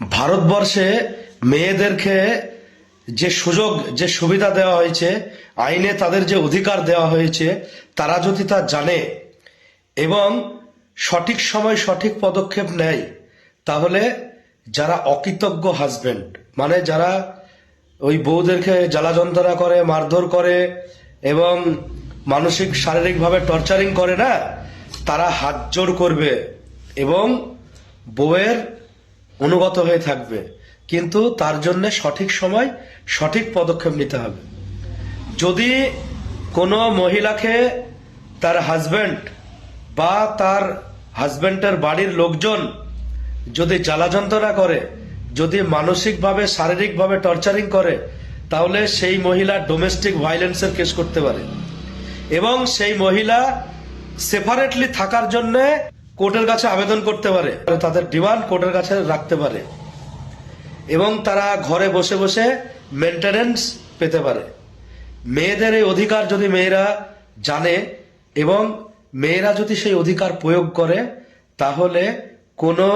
ভারতবর্ষে মেয়েদেরকে যে সুযোগ, যে সুবিধা দেওয়া হয়েছে, আইনে তাদের যে অধিকার দেওয়া হয়েছে, তারা যদি তা জানে এবং সঠিক সময় সঠিক পদক্ষেপ নেয়, তাহলে যারা অকৃতজ্ঞ হাজব্যান্ড মানে যারা ওই বউদেরকে জ্বালা যন্ত্রণা করে, মারধর করে এবং মানসিক, শারীরিকভাবে টর্চারিং করে না, তারা হাত জোর করবে এবং বউয়ের অনুগত হয়ে থাকবে। কিন্তু তার জন্য সঠিক সময়, সঠিক পদক্ষেপ নিতে হবে। যদি কোনো মহিলাকে তার হাজবেন্ড বা তার হাজবেন্ডের বাড়ির লোকজন যদি জ্বালা যন্ত্রণা করে, যদি মানসিকভাবে, শারীরিকভাবে টর্চারিং করে, তাহলে সেই মহিলা ডোমেস্টিক ভায়োলেন্সের কেস করতে পারে। এবং সেই মহিলা সেপারেটলি থাকার জন্য কোর্টের কাছে আবেদন করতে পারে তাদের ডিমান্ড কোর্টের কাছে রাখতে পারে। এবং তারা ঘরে বসে বসে মেনটেনেন্স পেতে পারে। মেয়েদের এই অধিকার যদি মেয়েরা জানে এবং মেয়েরা যদি সেই অধিকার প্রয়োগ করে, তাহলে কোনো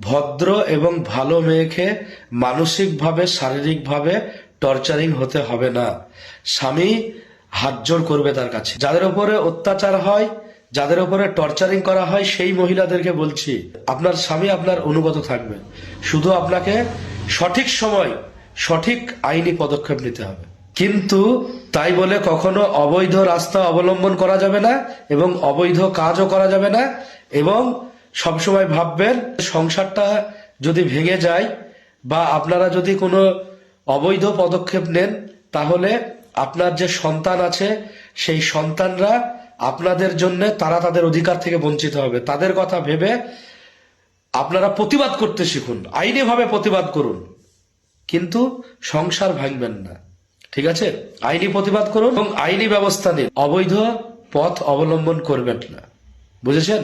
ভদ্র এবং ভালো মেয়েকে মানসিকভাবে, শারীরিকভাবে টর্চারিং হতে হবে না। স্বামী হাতজোর করবে তার কাছে। যাদের উপরে অত্যাচার হয় যাদের উপরে টর্চারিং করা হয়, সেই মহিলাদেরকে বলছি, আপনার স্বামী আপনার অনুগত থাকবে। শুধু আপনাকে সঠিক সময়, সঠিক আইনি পদক্ষেপ নিতে হবে। কিন্তু তাই বলে কখনো অবৈধ রাস্তা অবলম্বন করা যাবে না এবং অবৈধ কাজও করা যাবে না এবং সবসময় ভাববেন, সংসারটা যদি ভেঙে যায় বা আপনারা যদি কোনো অবৈধ পদক্ষেপ নেন, তাহলে আপনার যে সন্তান আছে, সেই সন্তানরা আপনাদের জন্য তারা তাদের অধিকার থেকে বঞ্চিত হবে। তাদের কথা ভেবে আপনারা প্রতিবাদ করতে শিখুন। আইনিভাবে প্রতিবাদ করুন। কিন্তু সংসার ভাঙবেন না। ঠিক আছে? আইনি প্রতিবাদ করুন এবং আইনি ব্যবস্থা নিন। অবৈধ পথ অবলম্বন করবেন না। বুঝেছেন?